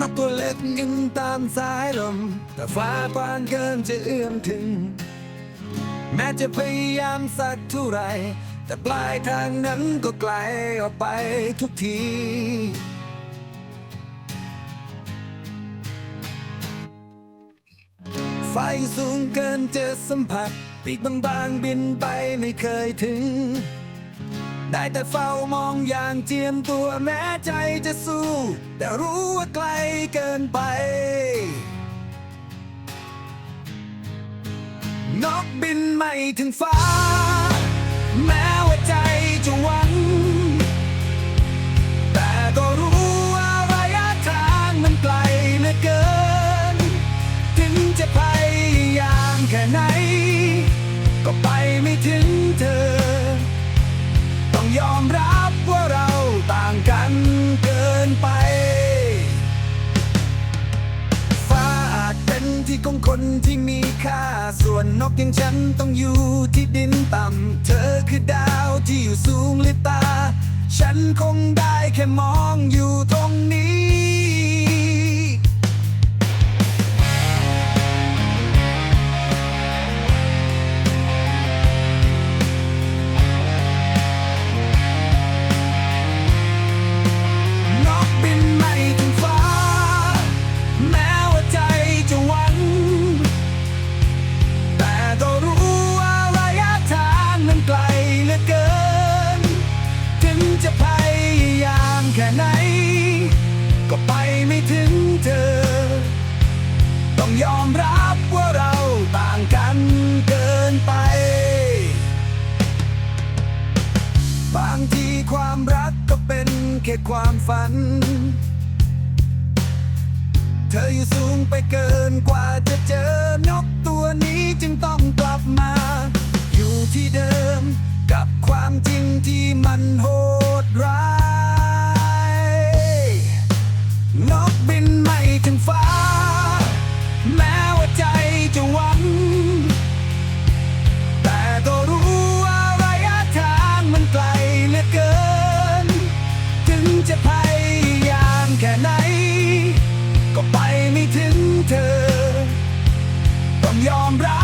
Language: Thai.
นกตัวเล็กยิงตามสายลม แต่ฟ้ากว้างเกินจะเอื้อมถึง แม้จะพยายามสักเท่าไร แต่ปลายทางนั้นก็ไกลออกไปทุกที ไฟสูงเกินจะสัมผัสปีกบางๆบินไปไม่เคยถึง ได้แต่เฝ้ามองอย่างเจียมตัวแม้ใจจะสู้ แต่รู้ว่าไกลเกินไป นกบินไม่ถึงฟ้า แม้ว่าใจจะหวัง แต่ก็รู้ว่าระยะทางมันไกลเหลือเกิน ถึงจะพยายามแค่ไหน ก็ไปไม่ถึงเธอ ค่า ส่วนนกอย่างฉันต้องอยู่ที่ดินต่ำ เธอคือดาวที่อยู่สูงลิบตา ฉันคงได้แค่มองอยู่ตรงนี้ ค่ไหน ก็ไปไม่ถึงเธอ ต้องยอมรับว่าเราต่างกันเกินไป บางทีความรักก็เป็นแค่ความฝัน เธออยู่สูงไปเกินกว่าจะเจอนกตัวนี้จึงต้องกลับมา อยู่ที่เดิมกับความจริงที่มันโห บินไม่ถึงฟ้า แม้ว่าใจจะหวัง แต่ก็รู้ว่าระยะทางมันไกลเหลือเกิน ถึงจะพยายามแค่ไหน ก็ไปไม่ถึงเธอ ต้องยอมรับ